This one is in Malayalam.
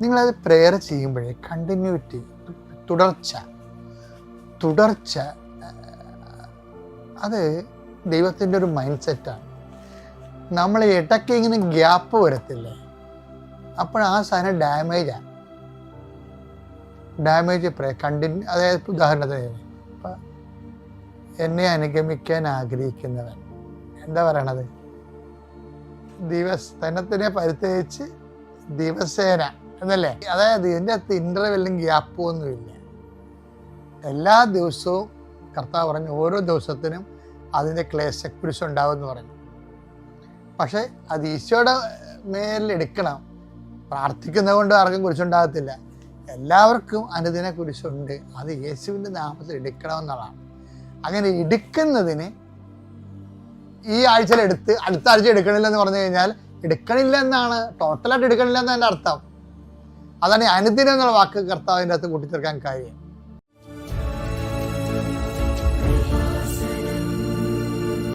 നിങ്ങളത് പ്രെയർ ചെയ്യുമ്പോഴേ കണ്ടിന്യൂറ്റി തുടർച്ച തുടർച്ച അത് ദൈവത്തിന്റെ ഒരു മൈൻഡ് സെറ്റാണ് നമ്മൾ ഇടയ്ക്ക് ഇങ്ങനെ ഗ്യാപ്പ് വരത്തില്ലേ? അപ്പോൾ ആ സാധനം ഡാമേജാണ് ഡാമേജ് പ്രേ കണ്ടിന്യൂ അതായത് ഉദാഹരണത്തിന് ഇപ്പം എന്നെ അനുഗമിക്കാൻ ആഗ്രഹിക്കുന്നവൻ. എന്താ പറയണത്? ദിവസ് പരിത്യേകിച്ച് ദിവസേന എന്നല്ലേ? അതായത് ഇതിന്റെ അകത്ത് ഇന്റർവെല്ലും ഗ്യാപ്പും ഒന്നുമില്ല എല്ലാ ദിവസവും കർത്താവ് പറഞ്ഞു ഓരോ ദിവസത്തിനും അതിന്റെ ക്ലേശക്കുരിശ് ഉണ്ടാവും എന്ന് പറഞ്ഞു പക്ഷേ അത് ഈശോയുടെ മേലിൽ എടുക്കണം. പ്രാർത്ഥിക്കുന്നത് കൊണ്ട് ആർക്കും കുരിശുണ്ടാകത്തില്ല. എല്ലാവർക്കും അനുദിന കുരിശുണ്ട്. അത് യേശുവിന്റെ നാമത്തിൽ എടുക്കണമെന്നുള്ളതാണ്. അങ്ങനെ എടുക്കുന്നതിന് ഈ ആഴ്ചയിൽ എടുത്ത് അടുത്ത ആഴ്ച എടുക്കണില്ലെന്ന് പറഞ്ഞു കഴിഞ്ഞാൽ എടുക്കണില്ല എന്നാണ്. ടോട്ടലായിട്ട് എടുക്കണില്ല എന്നതിന്റെ അർത്ഥം. അതാണ് അനുദിനങ്ങൾ വാക്ക് കർത്താവിന്റെ അകത്ത് കൂട്ടിച്ചേർക്കാൻ കാര്യം.